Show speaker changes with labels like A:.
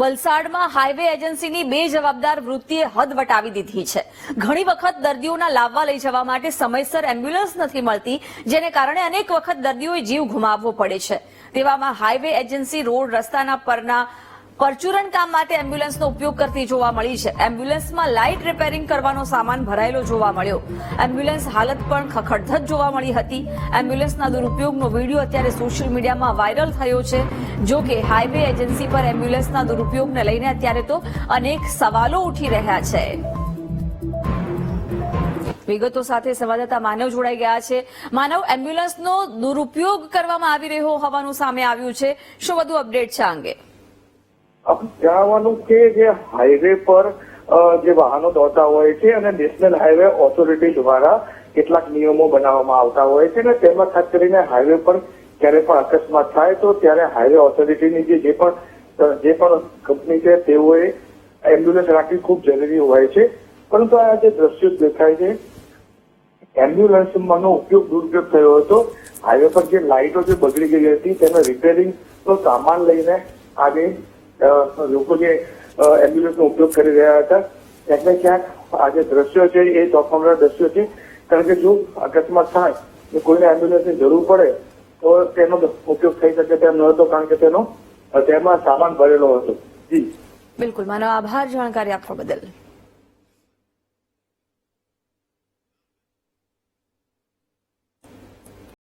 A: વલસાડમાં હાઈવે એજન્સીની બે જવાબદાર વૃત્તિએ હદ વટાવી દીધી છે. ઘણી વખત દર્દીઓના લાવવા લઈ જવા માટે સમયસર એમ્બ્યુલન્સ નથી મળતી, જેને કારણે અનેક વખત દર્દીઓએ જીવ ગુમાવવો પડે છે. તેવામાં હાઈવે એજન્સી રોડ રસ્તાના પરના પરચુરણ કામ માટે એમ્બ્યુલન્સનો ઉપયોગ કરતી જોવા મળી છે. એમ્બ્યુલન્સમાં લાઇટ રિપેરિંગ કરવાનો સામાન ભરાયેલો જોવા મળ્યો. એમ્બ્યુલન્સ હાલત પણ ખખડધજ જોવા મળી હતી. એમ્બ્યુલન્સના દુરુપયોગનો વીડિયો અત્યારે સોશિયલ મીડિયામાં વાયરલ થયો છે. જો કે હાઈવે એજન્સી પર એમ્બ્યુલન્સના દુરુપયોગને લઈને અત્યારે તો અનેક સવાલો ઉઠી રહ્યા છે. વિગતો સાથે સંવાદદાતા માનવ જોડાઈ ગયા છે. માનવ, એમ્બ્યુલન્સનો દુરુપયોગ કરવામાં આવી રહ્યો હોવાનું સામે આવ્યું છે. શું વધુ અપડેટ છે આ અંગે?
B: જણાવવાનું કે જે હાઈવે પર જે વાહનો દોડતા હોય છે અને નેશનલ હાઈવે ઓથોરિટી દ્વારા કેટલાક નિયમો બનાવવામાં આવતા હોય છે અને તેમાં ખાસ કરીને હાઈવે પર ક્યારે પણ અકસ્માત થાય તો ત્યારે હાઈવે ઓથોરિટીની જે પણ જે પણ કંપની છે તેઓએ એમ્બ્યુલન્સ રાખવી ખૂબ જરૂરી હોય છે. પરંતુ આ જે દ્રશ્યો દેખાય છે એમ્બ્યુલન્સમાંનો ઉપયોગ દુરુપયોગ થયો હતો. હાઈવે પર જે લાઇટો જે બગડી ગઈ હતી તેનો રિપેરિંગ નો સામાન લઈને આજે લોકો જે એમ્બ્યુલન્સનો ઉપયોગ કરી રહ્યા હતા. ને ક્યાંક આ જે દ્રશ્યો છે, એ ચોંકાવનારા દ્રશ્યો છે. કારણ કે જો અકસ્માત થાય કે કોઈને એમ્બ્યુલન્સની જરૂર પડે, તો તેનો ઉપયોગ થઈ શકે તેમ ન હતો, કારણ કે તેનો, તેમાં સામાન ભરેલો હતો. જી.
A: બિલકુલ. માનવ આભાર, જાણકારી આપવા બદલ.